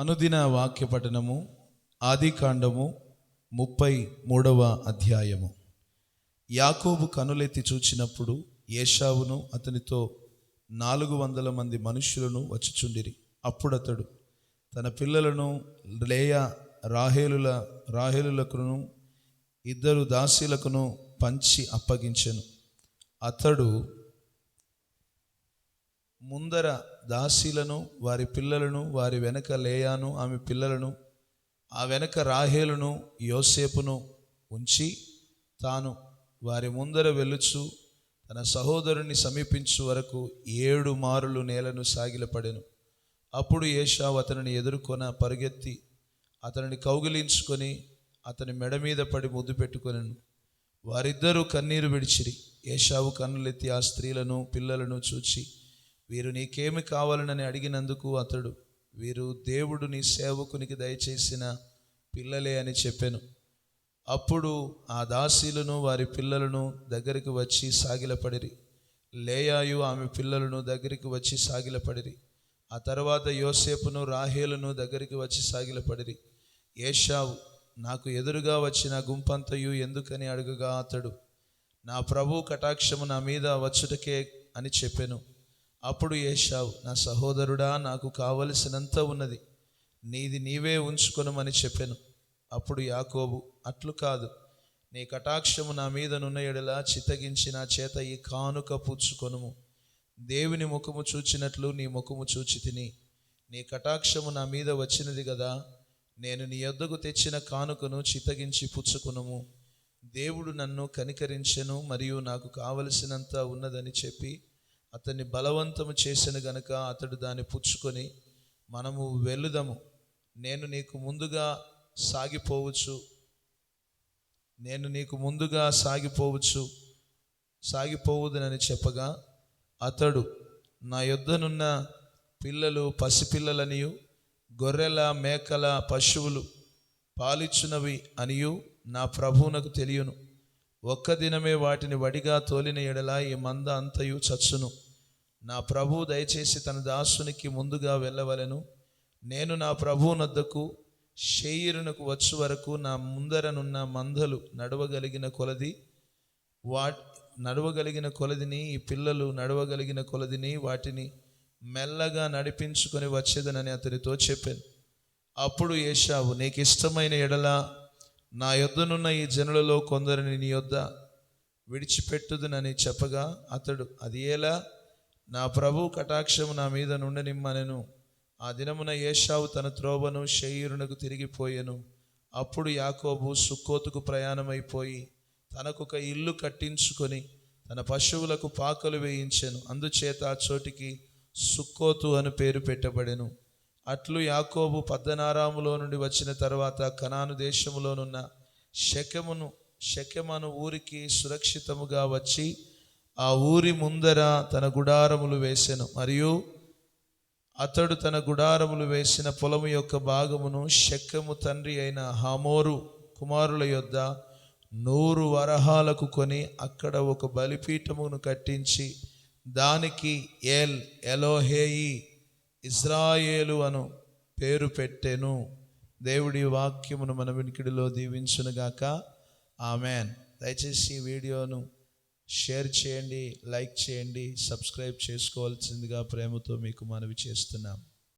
అనుదిన వాక్య పఠనము ఆది కాండము ముప్పై మూడవ అధ్యాయము. యాకోబు కనులెత్తి చూచినప్పుడు ఏషావును అతనితో నాలుగు వందల మంది మనుష్యులను వచ్చుచుండిరి. అప్పుడు అతడు తన పిల్లలను లేయా రాహేలుల రాహేలులకును ఇద్దరు దాసీలకును పంచి అప్పగించెను. అతడు ముందర దాసీలను వారి పిల్లలను వారి వెనక లేయాను ఆమె పిల్లలను ఆ వెనక రాహేలును యోసేపును ఉంచి తాను వారి ముందర వెలుచు తన సహోదరుని సమీపించు వరకు ఏడు మారులు నేలను సాగిలపడెను. అప్పుడు ఏషావు అతనిని ఎదుర్కొన పరుగెత్తి అతనిని కౌగిలించుకొని అతని మెడ మీద పడి ముద్దు పెట్టుకొనెను. వారిద్దరూ కన్నీరు విడిచిరి. ఏషావు కన్నులెత్తి ఆ స్త్రీలను పిల్లలను చూచి వీరు నీకేమి కావాలనని అడిగినందుకు అతడు వీరు దేవుడు నీ సేవకునికి దయచేసిన పిల్లలే అని చెప్పాను. అప్పుడు ఆ దాసీలను వారి పిల్లలను దగ్గరికి వచ్చి సాగిలపడిరి. లేయాయు ఆమె పిల్లలను దగ్గరికి వచ్చి సాగిలపడిరి. ఆ తర్వాత యోసేపును రాహేలును దగ్గరికి వచ్చి సాగిలపడిరి. ఏషావు నాకు ఎదురుగా వచ్చిన గుంపంతయు ఎందుకని అడుగగా అతడు నా ప్రభు కటాక్షము నా మీద వచ్చుటకే అని చెప్పాను. అప్పుడు ఏషావు నా సహోదరుడా నాకు కావలసినంత ఉన్నది. నీది నీవే ఉంచుకొనమని చెప్పాను. అప్పుడు యాకోబు అట్లు కాదు. నీ కటాక్షము నా మీద నున్న ఎడలా చిత్తగించి నా చేత ఈ కానుక పూచుకొనుము దేవుని ముఖము చూచినట్లు నీ ముఖము చూచి తిని. నీ కటాక్షము నా మీద వచ్చినది కదా నేను నీ యొద్దకు తెచ్చిన కానుకను చిత్తగించి పుచ్చుకునుము. దేవుడు నన్ను కనికరించెను మరియు నాకు కావలసినంత ఉన్నదని చెప్పి అతన్ని బలవంతము చేసిన గనుక అతడు దాన్ని పుచ్చుకొని మనము వెళ్ళుదము నేను నీకు ముందుగా సాగిపోవచ్చు. నేను నీకు ముందుగా సాగిపోవచ్చు. సాగిపోవుదనని చెప్పగా అతడు నా యొద్దనున్న పిల్లలు పసిపిల్లలనియు గొర్రెల మేకల పశువులు పాలిచ్చునవి అనియు నా ప్రభువునకు తెలియను. ఒక్క దినమే వాటిని వడిగా తోలిన ఎడల ఈ మంద అంతయు చచ్చును. నా ప్రభువు దయచేసి తన దాసునికి ముందుగా వెళ్ళవలెను. నేను నా ప్రభువునద్దకు షేయిరునకు వచ్చు వరకు నా ముందరనున్న మందలు నడవగలిగిన కొలది వా నడవగలిగిన కొలదిని ఈ పిల్లలు నడవగలిగిన కొలదిని వాటిని మెల్లగా నడిపించుకొని వచ్చేదనని అతనితో చెప్పాను. అప్పుడు ఏషావు నీకు ఇష్టమైన ఎడల నా యొద్దనున్న ఈ జనులలో కొందరిని నీ యొద్ద విడిచిపెట్టుదునని చెప్పగా అతడు అది ఎలా? నా ప్రభు కటాక్షము నా మీద నుండనిమ్మనెను ఆ దినమున ఏషావు తన త్రోవను శయీరునకు తిరిగిపోయెను అప్పుడు యాకోబు సుక్కోతుకు ప్రయాణమైపోయి తనకొక ఇల్లు కట్టించుకొని తన పశువులకు పాకలు వేయించెను. అందుచేత ఆ చోటికి సుక్కోతు అని పేరు పెట్టబడెను. అట్లు యాకోబు పద్దనారాములో నుండి వచ్చిన తర్వాత కనాను దేశములోనున్న శకమును శకమను ఊరికి సురక్షితముగా వచ్చి ఆ ఊరి ముందర తన గుడారములు వేసెను. మరియు అతడు తన గుడారములు వేసిన పొలము యొక్క భాగమును శెక్కము తండ్రి అయిన హామోరు కుమారుల యొద్ద నూరు వరహాలకు కొని అక్కడ ఒక బలిపీఠమును కట్టించి దానికి ఎల్ ఎలోహేయి ఇజ్రాయేలు అను పేరు పెట్టెను. దేవుడి వాక్యమును మన వినికిడిలో దీవించునుగాక ఆమెన్. దయచేసి వీడియోను షేర్ చేయండి లైక్ చేయండి సబ్స్క్రైబ్ చేసుకోవాల్సిందిగా ప్రేమతో మీకు మనవి చేస్తున్నాం